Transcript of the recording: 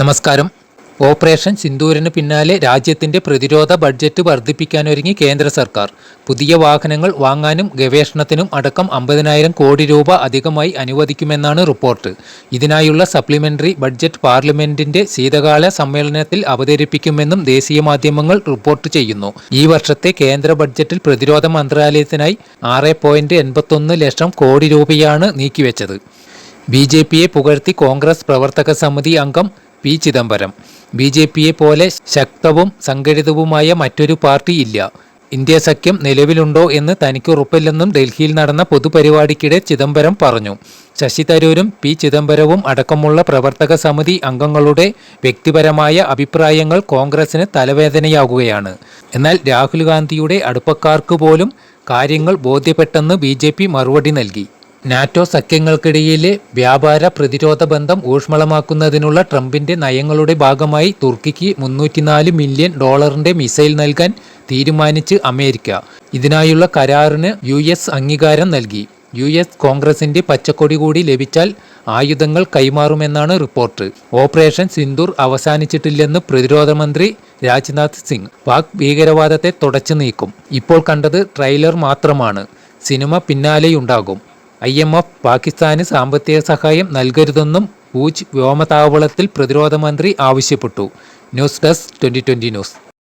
നമസ്കാരം. ഓപ്പറേഷൻ സിന്ദൂരിന് പിന്നാലെ രാജ്യത്തിന്റെ പ്രതിരോധ ബഡ്ജറ്റ് വർദ്ധിപ്പിക്കാനൊരുങ്ങി കേന്ദ്ര സർക്കാർ. പുതിയ വാഹനങ്ങൾ വാങ്ങാനും ഗവേഷണത്തിനും അടക്കം അമ്പതിനായിരം കോടി രൂപ അധികമായി അനുവദിക്കുമെന്നാണ് റിപ്പോർട്ട്. ഇതിനായുള്ള സപ്ലിമെന്ററി ബഡ്ജറ്റ് പാർലമെന്റിന്റെ ശീതകാല സമ്മേളനത്തിൽ അവതരിപ്പിക്കുമെന്നും ദേശീയ മാധ്യമങ്ങൾ റിപ്പോർട്ട് ചെയ്യുന്നു. ഈ വർഷത്തെ കേന്ദ്ര ബഡ്ജറ്റിൽ പ്രതിരോധ മന്ത്രാലയത്തിനായി ആറ് ലക്ഷം കോടി രൂപയാണ് നീക്കിവെച്ചത്. ബി ജെ പിയെ പുകഴ്ത്തി കോൺഗ്രസ് പ്രവർത്തക സമിതി അംഗം പി ചിദംബരം. ബി ജെ പിയെ പോലെ ശക്തവും സംഘടിതവുമായ മറ്റൊരു പാർട്ടി ഇല്ല. ഇന്ത്യ സഖ്യം നിലവിലുണ്ടോ എന്ന് തനിക്ക് ഉറപ്പില്ലെന്നും ഡൽഹിയിൽ നടന്ന പൊതുപരിപാടിക്കിടെ ചിദംബരം പറഞ്ഞു. ശശി തരൂരും പി ചിദംബരവും അടക്കമുള്ള പ്രവർത്തക സമിതി അംഗങ്ങളുടെ വ്യക്തിപരമായ അഭിപ്രായങ്ങൾ കോൺഗ്രസിന് തലവേദനയാകുകയാണ്. എന്നാൽ രാഹുൽ ഗാന്ധിയുടെ അടുപ്പക്കാർക്ക് പോലും കാര്യങ്ങൾ ബോധ്യപ്പെട്ടെന്ന് ബി മറുപടി നൽകി. നാറ്റോ സഖ്യങ്ങൾക്കിടയിലെ വ്യാപാര പ്രതിരോധ ബന്ധം ഊഷ്മളമാക്കുന്നതിനുള്ള ട്രംപിന്റെ നയങ്ങളുടെ ഭാഗമായി തുർക്കിക്ക് മുന്നൂറ്റിനാല് മില്യൺ ഡോളറിന്റെ മിസൈൽ നൽകാൻ തീരുമാനിച്ച് അമേരിക്ക. ഇതിനായുള്ള കരാറിന് യു അംഗീകാരം നൽകി. യു എസ് കോൺഗ്രസിന്റെ പച്ചക്കൊടി കൂടി ലഭിച്ചാൽ ആയുധങ്ങൾ കൈമാറുമെന്നാണ് റിപ്പോർട്ട്. ഓപ്പറേഷൻ സിന്ദൂർ അവസാനിച്ചിട്ടില്ലെന്ന് പ്രതിരോധ മന്ത്രി രാജ്നാഥ് സിംഗ്. പാക് ഭീകരവാദത്തെ തുടച്ചു നീക്കും. ഇപ്പോൾ കണ്ടത് ട്രെയിലർ മാത്രമാണ്. സിനിമ പിന്നാലെയുണ്ടാകും. ഐ എം എഫ് പാകിസ്ഥാന് സാമ്പത്തിക സഹായം നൽകരുതെന്നും പൂജ് വ്യോമതാവളത്തിൽ പ്രതിരോധ മന്ത്രി ആവശ്യപ്പെട്ടു. News desk twenty twenty news.